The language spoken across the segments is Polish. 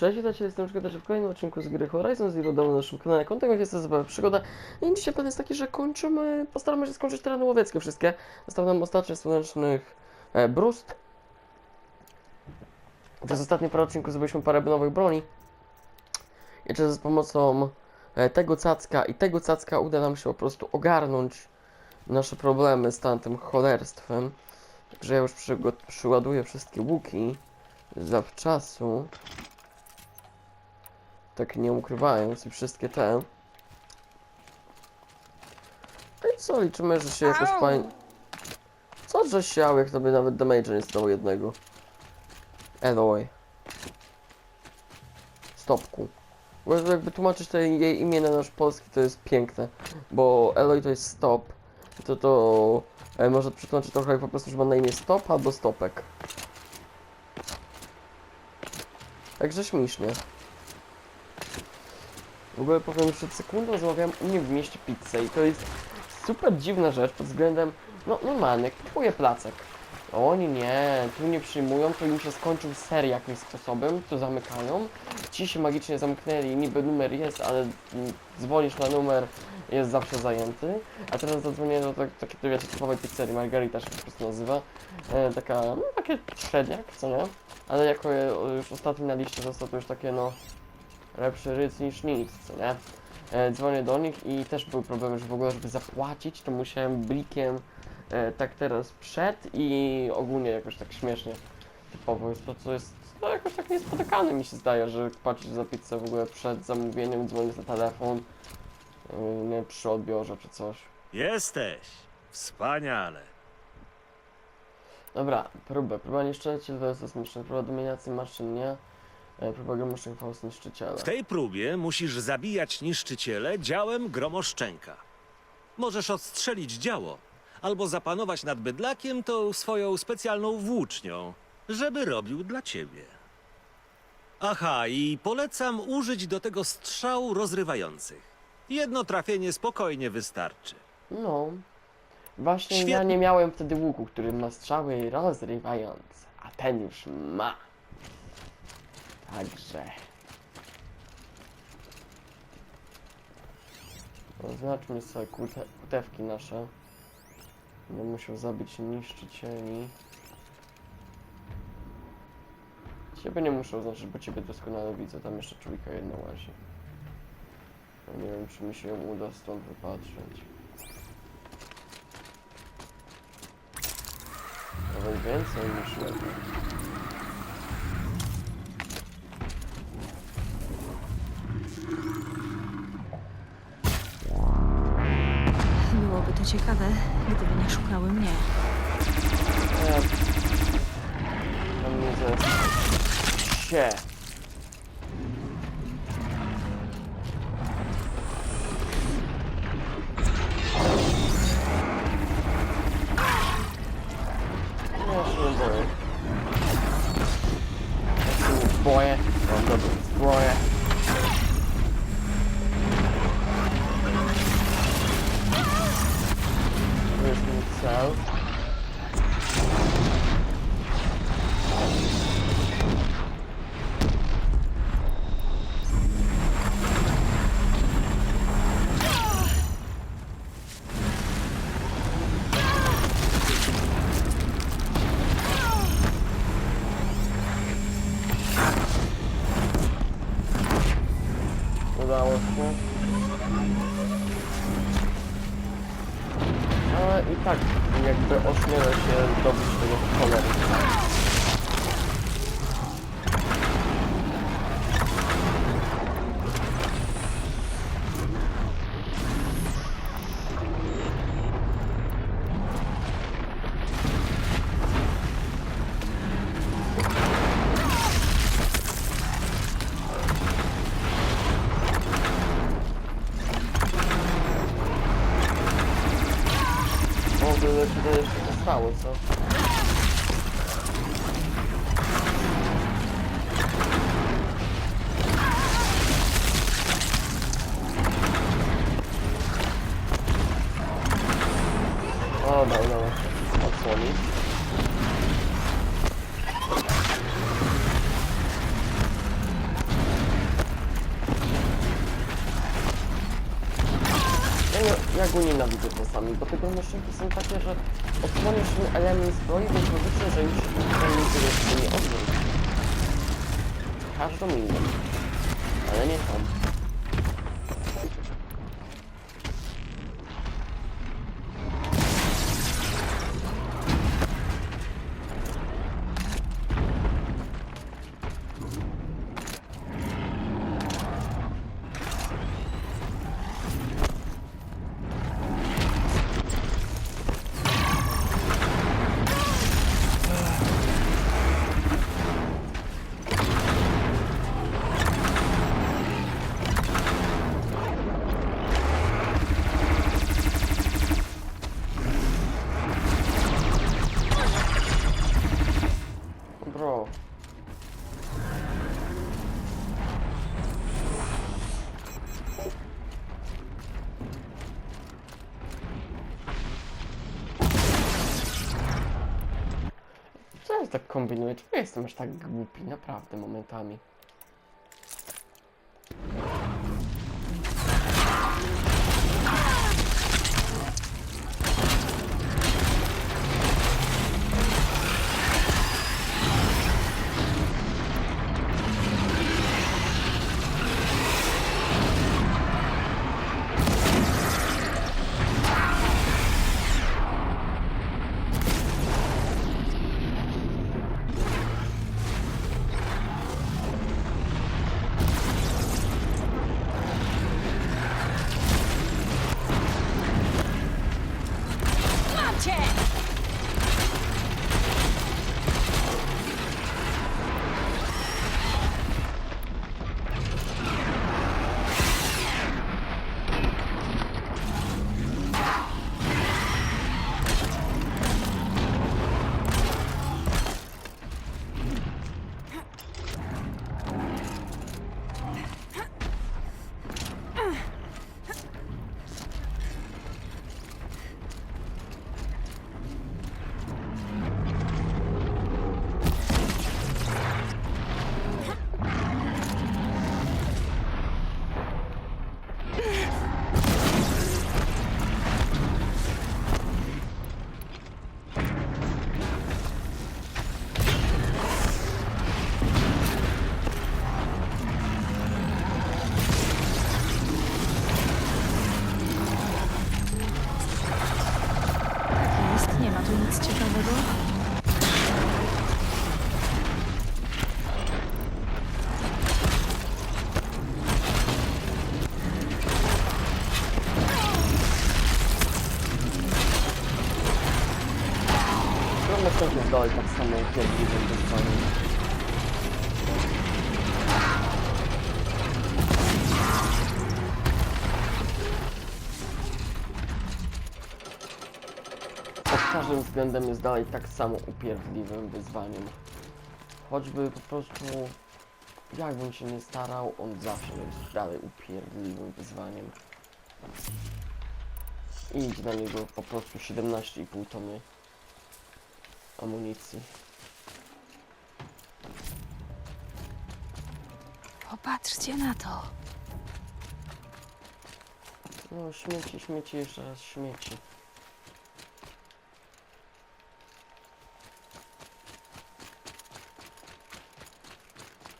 Cześć, witajcie, jestem Szkoda, w kolejnym odcinku z gry Horizon Zero Dawn na naszym kanale. Kontent jest zabawa przygoda. I dzisiaj plan jest taki, że kończymy, postaramy się skończyć tereny łowieckie wszystkie. Został nam ostatnio słonecznych e, brust. Przez ostatnie parę odcinków zrobiliśmy parę nowych broni. I czy z pomocą e, tego cacka i tego cacka uda nam się po prostu ogarnąć nasze problemy z tamtym cholerstwem. Także ja już przyładuję wszystkie łuki zawczasu. Tak nie ukrywając i wszystkie te. No i co, liczymy, że się jakoś fajnie... Co, że siał, jak tobie nawet damage nie stało jednego. Eloy. Stopku. Bo jakby tłumaczyć to jej imię na nasz polski to jest piękne. Bo Eloy to jest stop. To to e, może przetłumaczyć trochę jak po prostu, że ma na imię stop albo stopek. Także śmiesznie. W ogóle powiem, przed sekundą zamawiałem u mnie w mieście pizzę i to jest super dziwna rzecz pod względem, no normalnie, kupuję placek. Oni nie, tu nie przyjmują, to im się skończył ser jakimś sposobem, to zamykają. Ci się magicznie zamknęli, niby numer jest, ale dzwonisz na numer, jest zawsze zajęty. A teraz zadzwonię do tak, takiej, wiecie, typowej pizzerii, Margarita się po prostu nazywa. E, taka, no takie średniak, co nie? Ale jako e, już ostatni na liście został to już takie, no, lepszy ryc niż nic, co nie? E, dzwonię do nich i też były problemy, że w ogóle, żeby zapłacić, to musiałem blikiem e, tak teraz przed i ogólnie jakoś tak śmiesznie typowo jest to, co jest no jakoś tak niespotykane mi się zdaje, że płacić za pizzę w ogóle przed zamówieniem, dzwonić na telefon, e, nie przy odbiorze czy coś. Jesteś! Wspaniale! Dobra, próbę. Próba niszczyciel vs niszczyciel. Próba dominacji maszyn, nie? E, niszczyciela. W tej próbie musisz zabijać niszczyciele działem gromoszczenka. Możesz odstrzelić działo, albo zapanować nad bydlakiem tą swoją specjalną włócznią, żeby robił dla ciebie. Aha, i polecam użyć do tego strzał rozrywających. Jedno trafienie spokojnie wystarczy. No. Właśnie ja Świetnie. nie miałem wtedy łuku, który ma strzały rozrywające, a ten już ma. Także. Oznaczmy sobie kute, kutewki nasze. Będę musiał zabić niszczycieli. Ciebie nie muszę oznaczyć, bo ciebie doskonale widzę. Tam jeszcze czujka jedna łazi. Nie wiem, czy mi się ją uda stąd wypatrzeć. Nawet więcej niż lepiej. To ciekawe, gdyby nie szukały mnie. Ze... się. To O, dał nam odsłonić. Ja, nie, ja go nienawidzę czasami, bo tego maszynki są takie, że odsłonisz mi element zbroi, więc logicznie, że już nic nie odwróć. Każdą inną. Ale nie tam. Tak kombinuję? Ja jestem aż tak głupi? Naprawdę momentami. Nic ciekawego. Chyba to jest dalej tak samo upierdliwym wyzwaniem. Pod względem jest dalej tak samo upierdliwym wyzwaniem. Choćby po prostu jakbym się nie starał, on zawsze jest dalej upierdliwym wyzwaniem. I idzie na niego po prostu 17,5 tony amunicji. Popatrzcie na to. No śmieci, śmieci, jeszcze raz śmieci.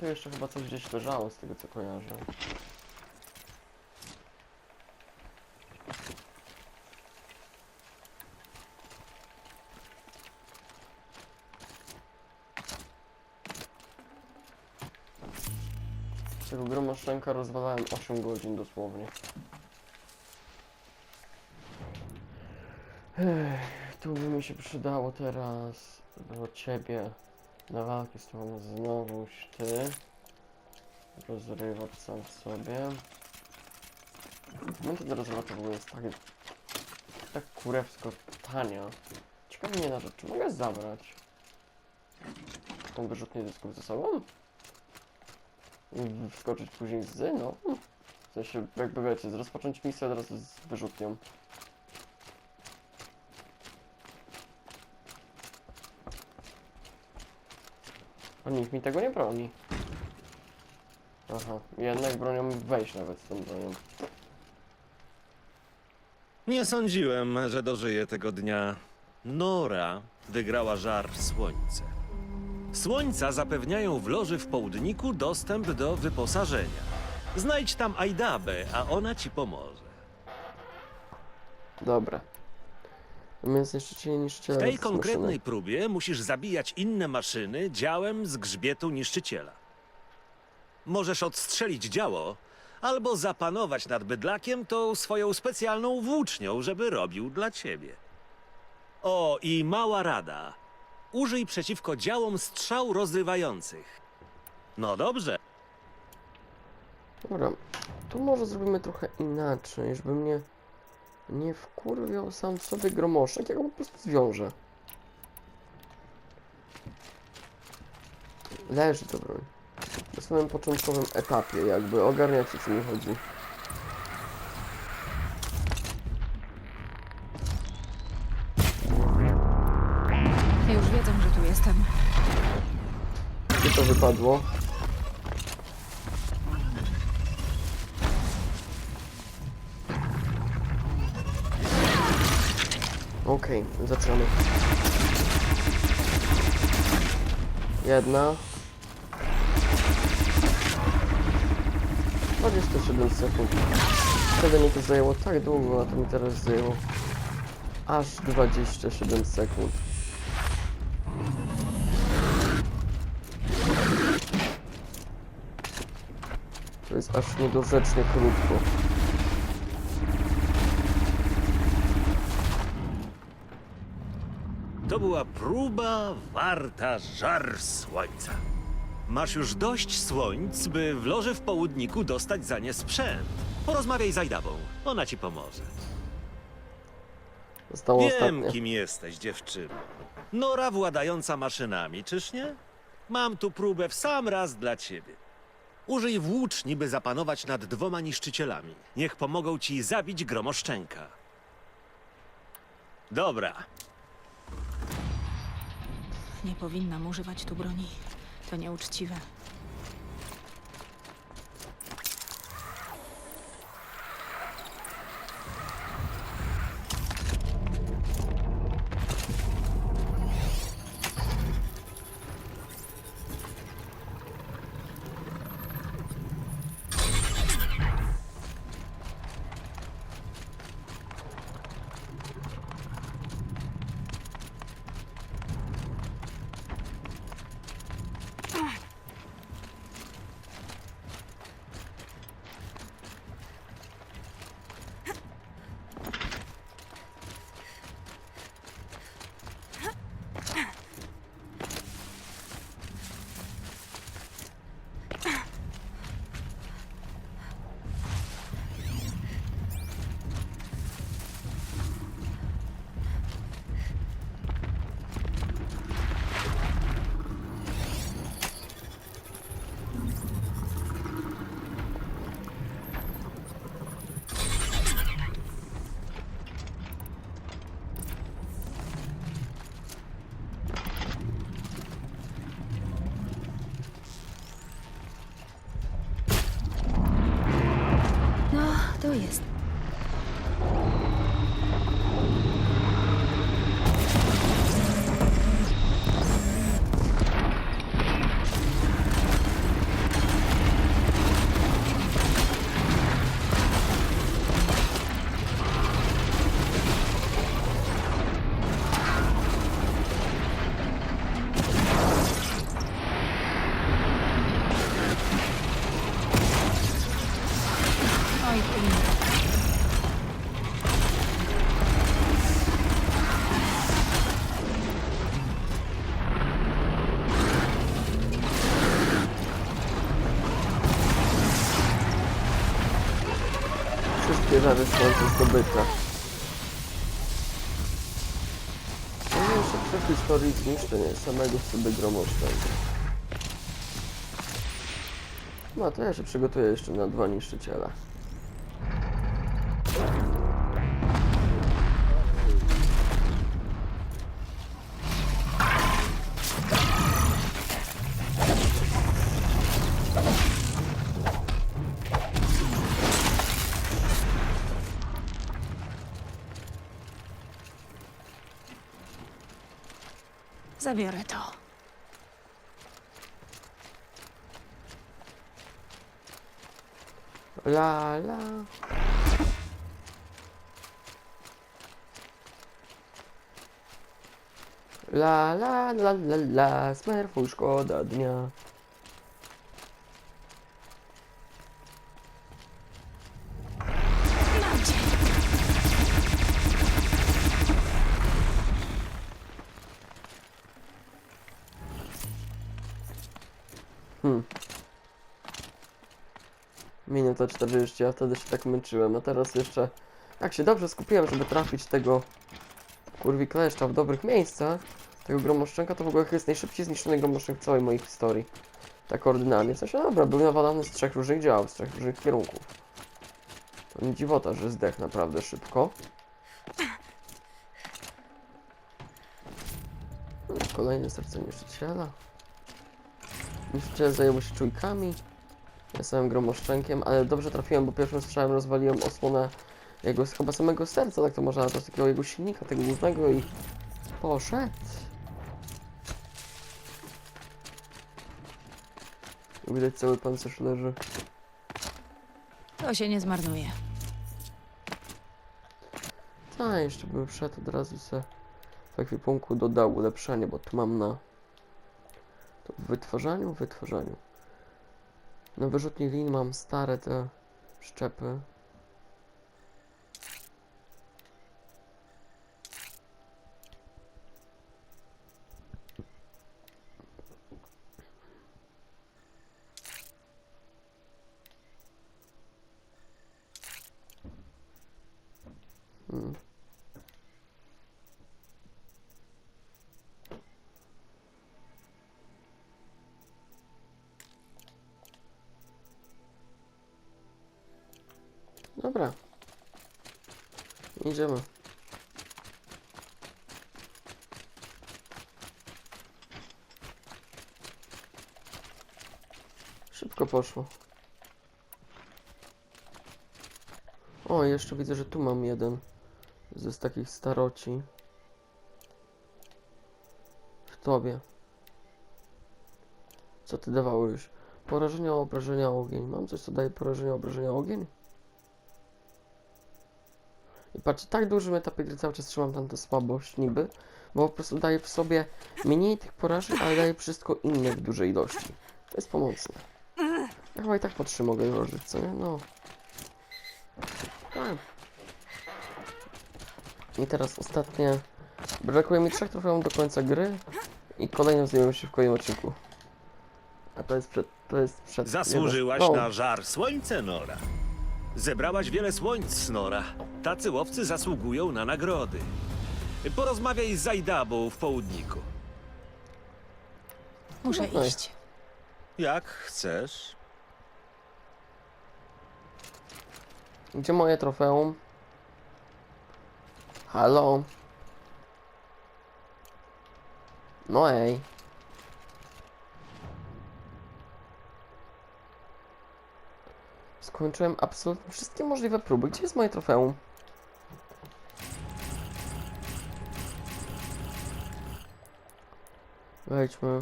Tu jeszcze chyba coś gdzieś leżało z tego co kojarzę. Tego gromoszczenka rozwalałem 8 godzin dosłownie. Ech, tu by mi się przydało teraz do ciebie na walkę z tobą znowuż ty. Rozrywacz sam w sobie. Momenty do rozrywacza w ogóle jest tak, tak kurewsko tania. Ciekawe mnie na rzecz, czy mogę zabrać tą wyrzutnię dysków ze sobą? I wskoczyć później z, no. W sensie, jakby wiecie, rozpocząć misję od razu z wyrzutnią. A nikt mi tego nie broni. Aha, jednak bronią wejść nawet z tą bronią. Nie sądziłem, że dożyję tego dnia. Nora wygrała żar słońce. Słońca zapewniają w loży w południku dostęp do wyposażenia. Znajdź tam Aidabę, a ona ci pomoże. Dobra. Niszczyciele. W tej maszyny. konkretnej próbie musisz zabijać inne maszyny działem z grzbietu niszczyciela. Możesz odstrzelić działo, albo zapanować nad bydlakiem tą swoją specjalną włócznią, żeby robił dla ciebie. O, i mała rada. Użyj przeciwko działom strzał rozrywających. No dobrze. Dobra, to może zrobimy trochę inaczej, żeby mnie nie wkurwiał sam w sobie gromoszek, ja go po prostu zwiążę. Leży to broń. Na samym początkowym etapie jakby, ogarniacie co mi chodzi. Już wiedzą, że tu jestem. Gdzie to wypadło? Okej, zaczynamy. Jedna. 27 sekund. Wtedy mi to zajęło tak długo, a to mi teraz zajęło aż 27 sekund. To jest aż niedorzecznie krótko. To była próba warta żar słońca. Masz już dość słońc, by w loży w południku dostać za nie sprzęt. Porozmawiaj z Ajdawą, ona ci pomoże. Zostało Wiem, ostatnie. kim jesteś, dziewczyno. Nora władająca maszynami, czyż nie? Mam tu próbę w sam raz dla ciebie. Użyj włóczni, by zapanować nad dwoma niszczycielami. Niech pomogą ci zabić gromoszczenka. Dobra, Nie powinnam używać tu broni. To nieuczciwe. Wszystkie żary słońce zdobyte. Najmniejszy przepis historii zniszczenie samego sobie gromoszczęka. No to ja się przygotuję jeszcze na dwa niszczyciele. Zabiorę to. La la. La la la la la, smerfuj szkoda dnia. Minuta 40, ja wtedy się tak męczyłem, a teraz jeszcze... Jak się dobrze skupiłem, żeby trafić tego... Kurwi kleszcza w dobrych miejscach, tego gromoszczenka, to w ogóle jest najszybciej zniszczony gromoszczenk w całej mojej historii. Tak ordynalnie. W sensie, dobra, był nawalany z trzech różnych działów, z trzech różnych kierunków. To nie dziwota, że zdech naprawdę szybko. Kolejne serce niszczyciela. Niszczyciel zajął się czujkami. Ja samym gromoszczenkiem, ale dobrze trafiłem, bo pierwszym strzałem rozwaliłem osłonę jego chyba samego serca, tak to można to takiego jego silnika, tego głównego i poszedł. Widać cały pancerz leży. To się nie zmarnuje. A, jeszcze bym wszedł od razu se w ekwipunku dodał ulepszenie, bo tu mam na to w wytwarzaniu, w wytwarzaniu. Na wyrzutni lin mam stare te szczepy. Hmm. Idziemy. Szybko poszło. O, jeszcze widzę, że tu mam jeden ze z takich staroci. W tobie. Co ty dawałeś? Porażenia, obrażenia, ogień. Mam coś, co daje porażenia, obrażenia, ogień? I patrz, tak dużym etapie gry cały czas trzymam tam tę słabość niby, bo po prostu daje w sobie mniej tych porażek, ale daje wszystko inne w dużej ilości. To jest pomocne. Ja chyba i tak po trzy mogę ułożyć, co nie? No. Tak. I teraz ostatnie. Brakuje mi trzech trofeów do końca gry i kolejnym zajmiemy się w kolejnym odcinku. A to jest przed... to jest przed... Zasłużyłaś no. na żar słońce, Nora. Zebrałaś wiele słońc, Nora. Tacy łowcy zasługują na nagrody. Porozmawiaj z Zajdabą w południku. Muszę No. iść. Jak chcesz. Gdzie moje trofeum? Halo? No ej. Skończyłem absolutnie wszystkie możliwe próby. Gdzie jest moje trofeum? Wejdźmy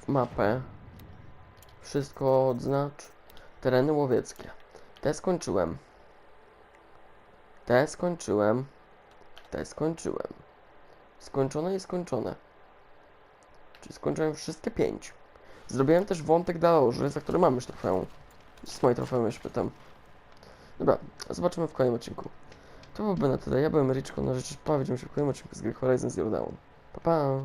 w mapę. Wszystko odznacz. Tereny łowieckie. Te skończyłem. Te skończyłem. Te skończyłem. Skończone i skończone. Czyli skończyłem wszystkie pięć. Zrobiłem też wątek dla loży, za który mam już trofeum. Z moje trofeum już pytam. Dobra, zobaczymy w kolejnym odcinku. To byłoby na tyle. Ja byłem Ryczko, na rzecz widzimy się w kolejnym odcinku z gry Horizon Zero Dawn. Pa, pa!